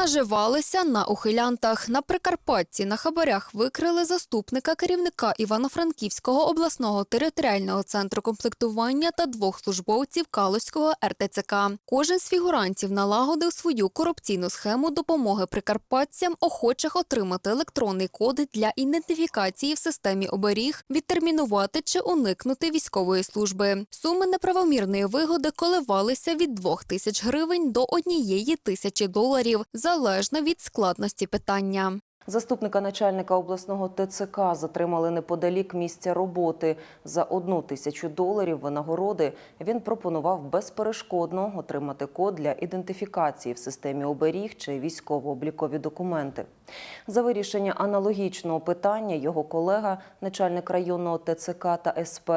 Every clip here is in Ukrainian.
Наживалися на ухилянтах. На Прикарпатті на хабарях викрили заступника керівника Івано-Франківського обласного територіального центру комплектування та двох службовців Калузького РТЦК. Кожен з фігурантів налагодив свою корупційну схему допомоги прикарпатцям, охочих отримати електронний код для ідентифікації в системі оберіг, відтермінувати чи уникнути військової служби. Суми неправомірної вигоди коливалися від 2 тисяч гривень до однієї тисячі доларів, залежно від складності питання. Заступника начальника обласного ТЦК затримали неподалік місця роботи. За одну тисячу доларів винагороди він пропонував безперешкодно отримати код для ідентифікації в системі оберіг чи військово-облікові документи. За вирішення аналогічного питання його колега, начальник районного ТЦК та СП,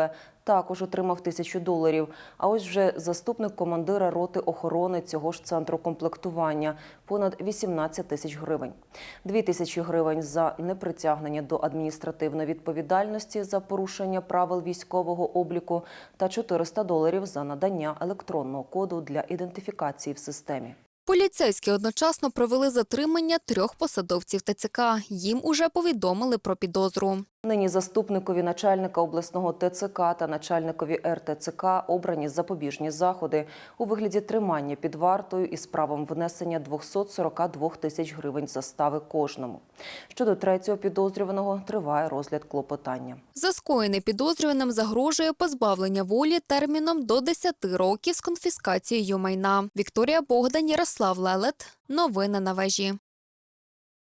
також отримав тисячу доларів. А ось вже заступник командира роти охорони цього ж центру комплектування понад 18 тисяч гривень. Дві тисячі гривень за непритягнення до адміністративної відповідальності за порушення правил військового обліку та 400 доларів за надання електронного коду для ідентифікації в системі. Поліцейські одночасно провели затримання трьох посадовців ТЦК. Їм уже повідомили про підозру. Нині заступникові начальника обласного ТЦК та начальникові РТЦК обрані запобіжні заходи у вигляді тримання під вартою із правом внесення 242 тисяч гривень застави кожному. Щодо третього підозрюваного триває розгляд клопотання. За скоєне підозрюваним загрожує позбавлення волі терміном до 10 років з конфіскацією майна. Вікторія Богдан, Ярослав Лелет. Новини на вежі.